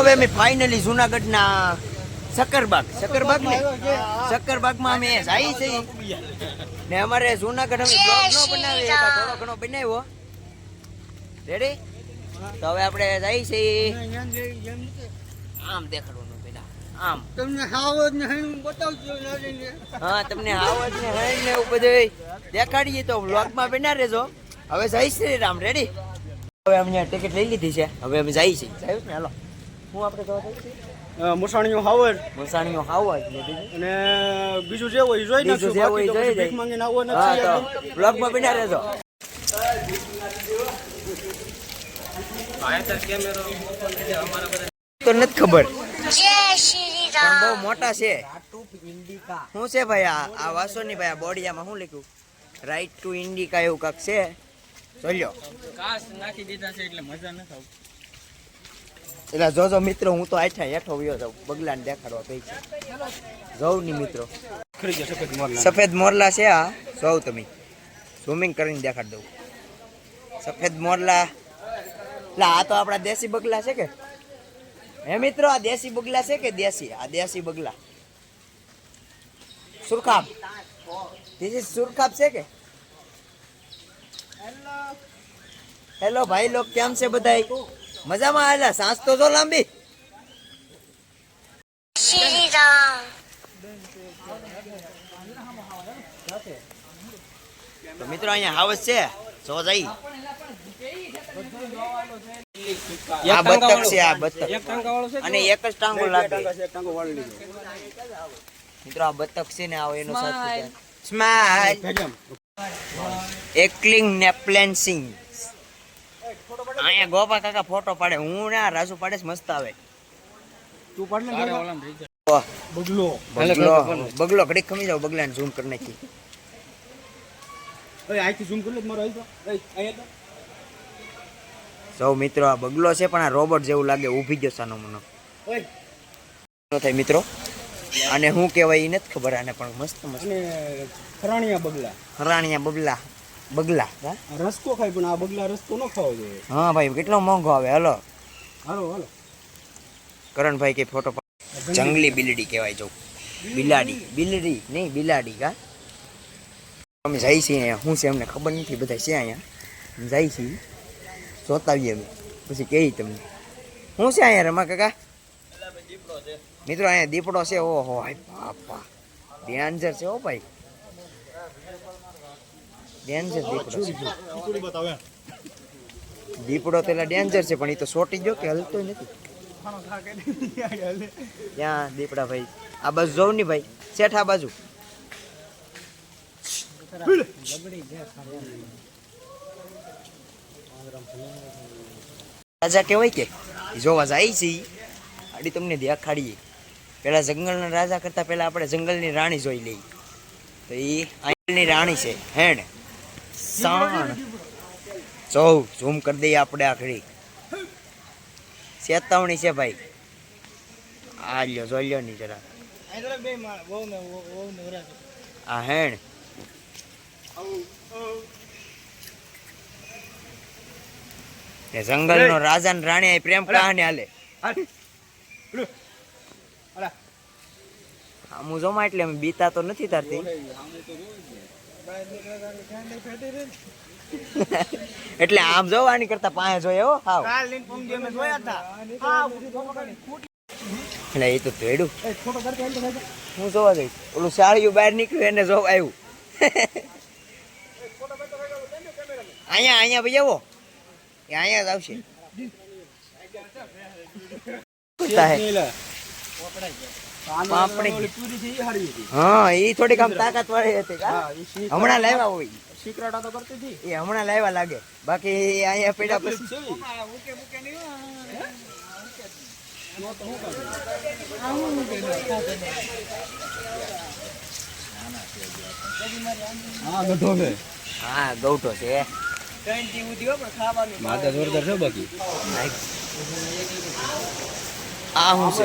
હવે અમે ફાઇનલી જુનાગઢના સક્કરબાગ. સક્કરબાગ ને સક્કરબાગમાં અમે જાય છે. ને અમારે જુનાગઢ અમે બ્લોગ નો બનાવીએ થોડો ઘણો બનાવ્યો. રેડી તો હવે આપણે જાય છે. આમ દેખાડવાનું પેલા. આમ. તમને હાવજ ને નહીં બતાવજો હા તમને હાવજ ને હૈન ને એવું બધું દેખાડીએ તો વ્લોગમાં બના રહેજો. હવે જાય શ્રી રામ. રેડી હવે અમે ટિકિટ લઈ લીધી છે. હવે અમે જઈએ છીએ જાયું ને હાલો. હું આપણે જોવા મુસાણીઓ હાવર. મુસાણીઓ છે અને બીજું જે હોય જોઈ બીજું જે હોય જોઈ ભીખ માંગીને આવો નથી તો વ્લોગમાં બના રહેજો. તો નથી ખબર. બહુ મોટા છે. શું છે ભાઈ આ આ વાસોની ભાઈ આ બોડિયામાં શું લખ્યું? રાઈટ ટુ ઇન્ડિકા એવું કાક છે. જોલ્યો કાસ નાખી દીધા છે એટલે મજા નથી આવતી. એટલે જોજો મિત્રો, હું તો આઠા હેઠો વયો જાઉં. બગલાને દેખાડવા કઈ છે. જોઉં ની મિત્રો. સફેદ મોરલા છે આ. જોઉં તમે. ઝૂમિંગ કરીને દેખાડ દઉં. સફેદ મોરલા. એટલે આ તો આપણા દેશી બગલા છે કે? હે મિત્રો, આ દેશી બગલા છે કે દેશી? આ દેશી બગલા. સુરખાબ. ધીસ ઇઝ સુરખાબ છે કે? હેલો ભાઈ, લોક કેમ છે બધાય? મજામાં આવેલા સાંસ તો જો લાંબી. તો મિત્રો અહીંયા હાવસ છે. સો જઈ. આ બતક છે આ બતક. એક ટાંકા વાળો છે અને એક જ ટાંગો લાગે. છે એક ટાંકો વાળી લીધો. મિત્રો આ બતક છે ને આવો એનો સાચું સ્માઈલ એકલિંગ નેપ્લેન્સિંગ અહીંયા ગોપા કાકા ફોટો પાડે. હું ના રાજુ પાડે મસ્ત આવે. તું પાડ ને બગલો. બગલો. બગલો ઘડીક ખમી જાવ બગલાને ઝૂમ કરી નાખી. ઓય આઈથી ઝૂમ કરી લે મારો આઈ તો. અહીંયા તો. સૌ મિત્રો આ બગલો છે પણ આ રોબોટ જેવું લાગે ઊભી ગયો સાનો મનો. ઓય થાય મિત્રો? અને હું કહેવાય એ નથી ખબર આને પણ મસ્ત મસ્ત. ફરાણિયા બગલા. ફરાણિયા બબલા બગલા રસકો ખાય પણ આ બગલા રસકો ન ખાવો જોઈએ. હા ભાઈ કેટલો મોંઘો આવે હલો. હાલો હાલો. કરણભાઈ કે ફોટો જંગલી. બિલડી કહેવાય જો. બિલાડી બિલડી નહીં બિલાડી કા અમે જાય છીએ અહીંયા શું છે અમને ખબર નથી બધા છે અહીંયા. જાય છીએ. જોતા આવીએ અમે. પછી કહી તમને. શું છે અહીંયા રમા કાકા? મિત્રો અહીંયા દીપડો છે ઓહો હાય બાપા. ડેન્જર છે ઓ ભાઈ. ડેન્જર દીપડો. છે ખીચડી બતાવે દીપડો પેલા ડેન્જર છે પણ એ તો સોટી ગયો કે હલતો નથી. ત્યાં દીપડા ભાઈ? આ બાજુ જોઉં ની ભાઈ. શેઠ આ બાજુ. રાજા કહેવાય કે જોવા જાય છે. આડી તમને દેખાડીએ. પેલા જંગલના રાજા કરતા પેલા આપણે જંગલની રાણી જોઈ લઈએ. તો એ આંગલની રાણી છે હેણ? સાણ જો ઝૂમ કરી દઈએ આપણે આખડી ચેતવણી છે ભાઈ. આ લ્યો જોઈ લ્યો ની જરા. આ હેણ. એ જંગલ નો રાજા ને રાણી પ્રેમ કહાની હાલે. આમ જોમાં એટલે અમે બીતા તો નથી તારતી. એટલે આમ જોવાની કરતા પાસે જોઈએ હો હાવ. એટલે એ તો ભેડું. હું જોવા જઈશ. ઓલું સાળિયું બહાર નીકળ્યું એને જોવા આવ્યું. અહીંયા અહીંયા ભાઈ આવો. એ અહીંયા જ આવશે. હા એ થોડીક આમ તાકાત વાળી હતી કા? હમણાં લાવ્યા હોય. શીકરાટા તો કરતી હતી. એ હમણાં લાવ્યા લાગે. બાકી અહીંયા પડ્યા પછી હા ગઢો છે. હા ગૌઠો છે માતા જોરદાર છે બાકી. આ શું છે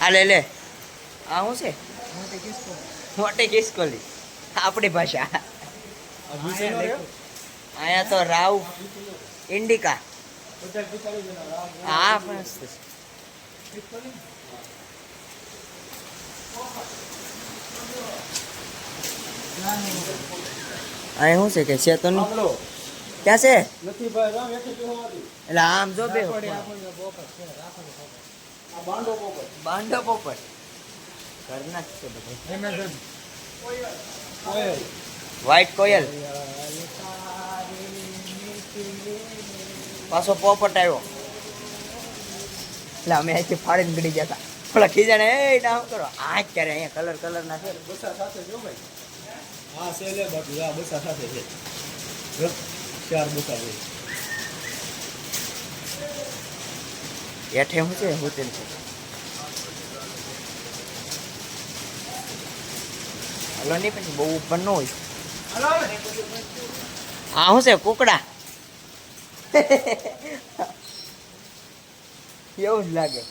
આ લે લે આ શું છે મોટી કિસ્કોલી આપણી ભાષા અહીંયા તો રાવ ઇન્ડિકા બધા વિચારી દેના હા પણ અહીંયા શું છે કે છે તો નહીં ક્યાં છે? એટલે આમ જો બે બાંડો પોપટ ઘરના જ છે બધા. વ્હાઈટ કોયલ પાછો પોપટ આવ્યો. એટલે અમે અહીંથી ફાડીને ગડી હતા. ઓલા ખીજાને એ ડાઉન કરો? આ ક્યારે અહીંયા કલર કલર ના છે? બસા સાથે જો ભાઈ. હા છે લે બાકી આ બસા છે. બસા છે. છે? હલો, નહીં બહુ ઉપર ન આ શું છે, કુકડા? એવું જ લાગે.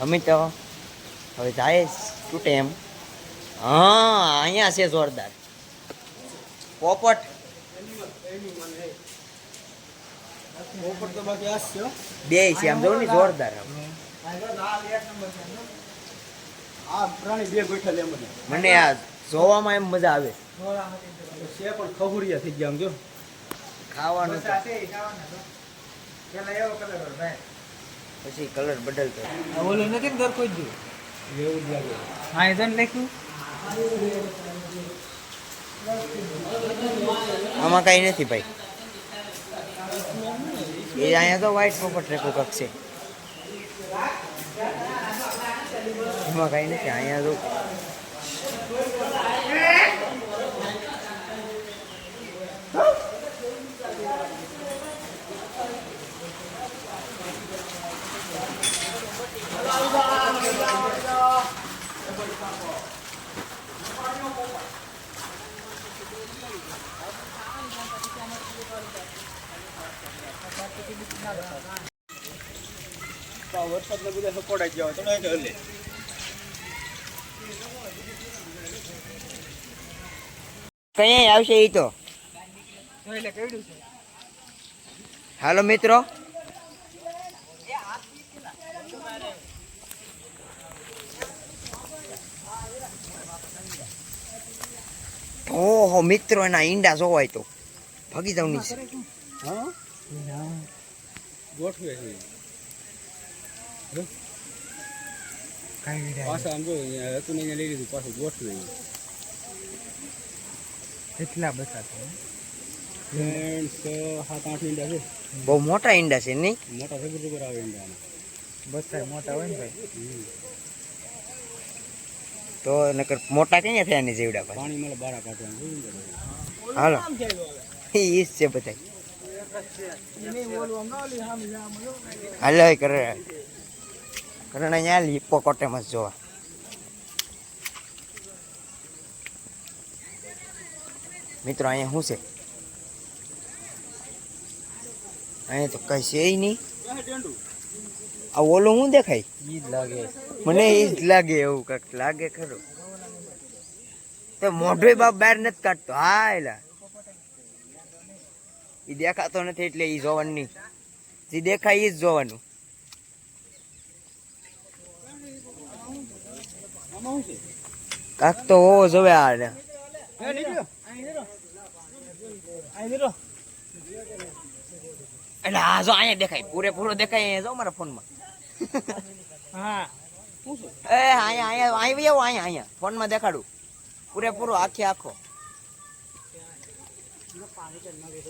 અમે તો હવે જાય તૂટે એમ. હા, અહીંયા છે જોરદાર. પોપટ. બે છે આમ જોઉં ને, જોરદાર મને આ જોવામાં એમ મજા આવે. ખહુરિયા થઈ ગયા જો ખાવાનું પછી કલર બદલતો. ઓલું નથી ને ઘર કોઈ જ એવું જ લાગે. હા એ તો લખ્યું? આમાં કઈ નથી ભાઈ. એ અહીંયા તો વ્હાઈટ પોપટ રેકો કક છે. એમાં કઈ નથી. અહીંયા તો વરસાદને બધા આવશે એ તો? છે હાલો મિત્રો. ઓહો, મિત્રો, એના ઈંડા જોવાય તો. ભાગી જાવની હા ગોઠવે છે પાછા આમ જો હતું ને લઈ લીધું પાછું ગોઠવે કેટલા બધા છે બહુ મોટા ઈંડા છે નહીં? મોટા સગર સગર આવે ઈંડા. બધા મોટા હોય ને ભાઈ. તો નકર મોટા કઈ થયા ને જેવડા પાણી મળે બારા કાઢવાનું હાલો. ઈ જ છે બધા હાલો કરે. કરણ અહીંયા હિપ્પોકોટેમસ જોવા. મિત્રો અહીંયા શું છે? અહીંયા તો કઈ છે નહીં? આ ઓલું શું દેખાય? ઈ જ લાગે. મને ઈજ જ લાગે એવું કાંક લાગે ખરું. તો મોઢું બાપ બહાર નથી કાઢતો. હા એલા એ દેખાતો નથી એટલે એ જોવાનું નહીં. જે દેખાય એ જ જોવાનું. કાંક તો હોવો જોવે આ ને. હે નીકળ્યો. એટલે આ જો અહીંયા દેખાય. પૂરેપૂરો દેખાય અહીંયા જો મારા ફોનમાં. હા. એ અહીંયા અહીંયા અહીં આવો અહીંયા અહીંયા. ફોનમાં દેખાડું. પૂરેપૂરો આખે આખો.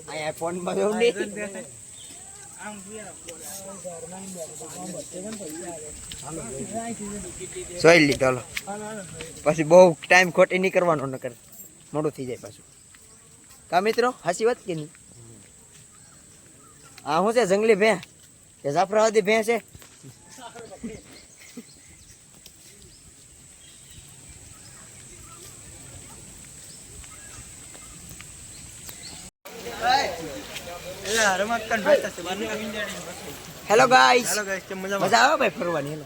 અહીંયા ફોનમાં જોઉં નહીં. સોઈ લીધો પછી બહુ ટાઈમ ખોટી નહીં કરવાનો નકર મોડું થઈ જાય પાછું. કા મિત્રો હાસી વાત કે નહીં? આ શું છે જંગલી ભેં કે જાફરાવાદી ભેં છે? હેલો ગાઈસ મજા આવે ભાઈ ફરવાની હેલો.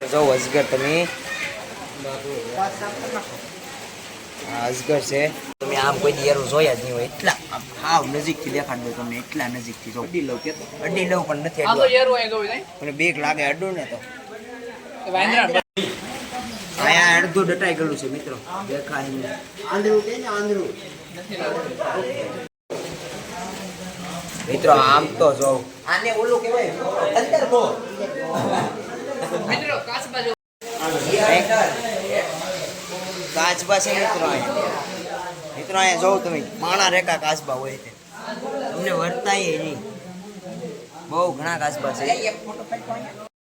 જો અજગર તમે. આ અજગર છે. તમે આમ કોઈ દી જોયા જ નહીં હોય એટલા આમ હાવ નજીકથી દેખાડ દો તમને એટલા નજીકથી જો. અડી લઉં કે અડી લઉં પણ નથી પણ બેગ લાગે અડું ને તો. અહીંયા અડધું ડટાઈ ગયેલું છે મિત્રો. દેખાય આંધળું કે ને આંધળું? મિત્રો આમ તો જો. આને ઓલું કહેવાય અંદર બો મિત્રો કાચબા જો કાચબા છે મિત્રો અહીંયા મિત્રો અહીંયા જોઉં તમે પાણા રેખા કાચબા હોય છે. તમને વર્તાય નહીં. બહુ ઘણા કાચબા છે.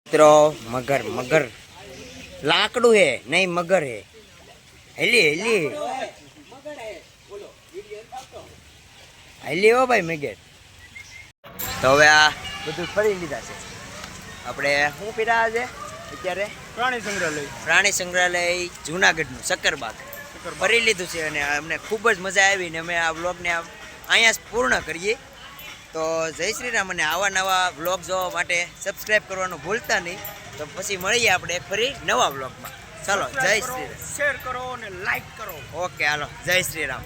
મિત્રો મગર મગર. લાકડું હે નહીં મગર હે. હેલી હેલી. હેલી હો ભાઈ મગર. તો હવે આ બધું ફરી લીધા છે. આપણે શું પીરા છે અત્યારે? પ્રાણી સંગ્રહાલય. પ્રાણી સંગ્રહાલય જુનાગઢનું સક્કરબાગ ફરી લીધું છે અને અમને ખૂબ જ મજા આવી ને અમે આ વ્લોગને અહીંયા જ પૂર્ણ કરીએ. તો જય શ્રી રામ અને આવા નવા બ્લોગ જોવા માટે સબસ્ક્રાઈબ કરવાનું ભૂલતા નહીં. તો પછી મળીએ આપણે એક ફરી નવા બ્લોગમાં ચાલો જય શ્રી રામ. શેર કરો અને લાઈક કરો. ઓકે હાલો. જય શ્રી રામ.